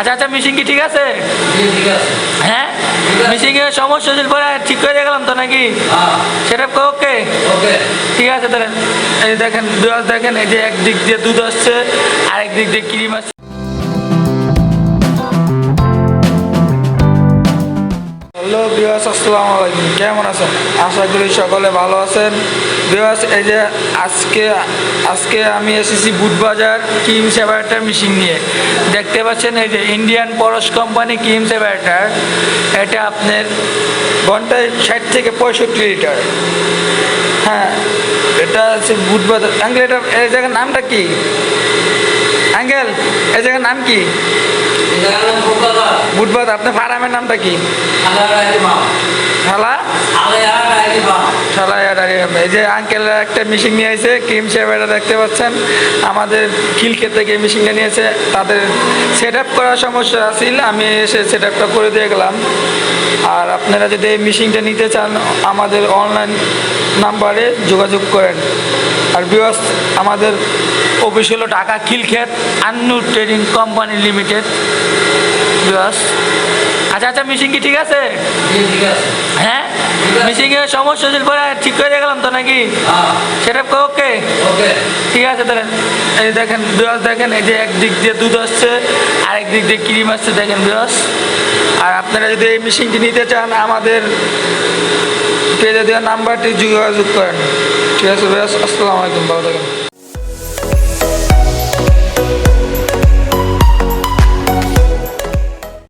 আচ্ছা আচ্ছা মিশিং কি ঠিক আছে? হ্যাঁ? মিশিং এর সমস্যা হয়েছিল পরে ঠিক করে গেলাম তো নাকি? হ্যাঁ। সেটা ওকে ওকে ঠিক আছে তাহলে। এই দেখেন দুধ দেখেন এই যে একদিক দিয়ে দুধ আসছে আরেক দিক দিয়ে ক্রিম আসছে। বিয়াস আসসালামু আলাইকুম। কেমন আছেন? আশা করি সকলে ভালো আছেন। বিয়াস এই যে আজকে আজকে আমি এসেছি বুটবাজার কিম সেভারটার মেশিন নিয়ে। দেখতে পাচ্ছেন এই যে ইন্ডিয়ান পরশ কোম্পানি কিম সেভারটার এটা আপনার ঘন্টায় ষাট থেকে পঁয়ষট্টি লিটার। হ্যাঁ এটা হচ্ছে বুটবাজার। আঙ্কেল, এটা, এই জায়গার নামটা কি? আঙ্কেল, এই জায়গার নাম কি? ফুটবল আপনার ফার্মের নামটা কি? শালা? শালা এই যে আঙ্কেল একটা মেশিন নিয়ে এসে ক্রিম শেভারটা দেখতে পাচ্ছেন। আমাদের থেকে মেশিনটা নিয়েছে। তাদের সেট আপ করার সমস্যা আছিল আমি এসে সেট আপটা করে দিয়ে গেলাম। আর আপনারা যদি এই মেশিনটা নিতে চান আমাদের অনলাইন নাম্বারে যোগাযোগ করেন। আর বিওয়াস আমাদের অফিস হলো Dhaka Khilkhet Annu trading company limited. আচ্ছা আচ্ছা মেশিন কি ঠিক আছে? হ্যাঁ? মিশিং এর সমস্যা হয়েছিল পরে ঠিক করে গেলাম তো নাকি? সেটা ওকে? ওকে। ঠিক আছে তাহলে। এই যে দেখেন বিরস দেখেন এই যে এক দিক দিয়ে দুধ আসছে আরেক দিক দিয়ে ক্রিম আসছে দেখেন বিরস আর আপনারা যদি এই মেশিনটি নিতে চান আমাদের পেজে দেওয়া নাম্বারটি যোগাযোগ করেন। ঠিক আছে আসসালামু আলাইকুম ভালো থাকেন।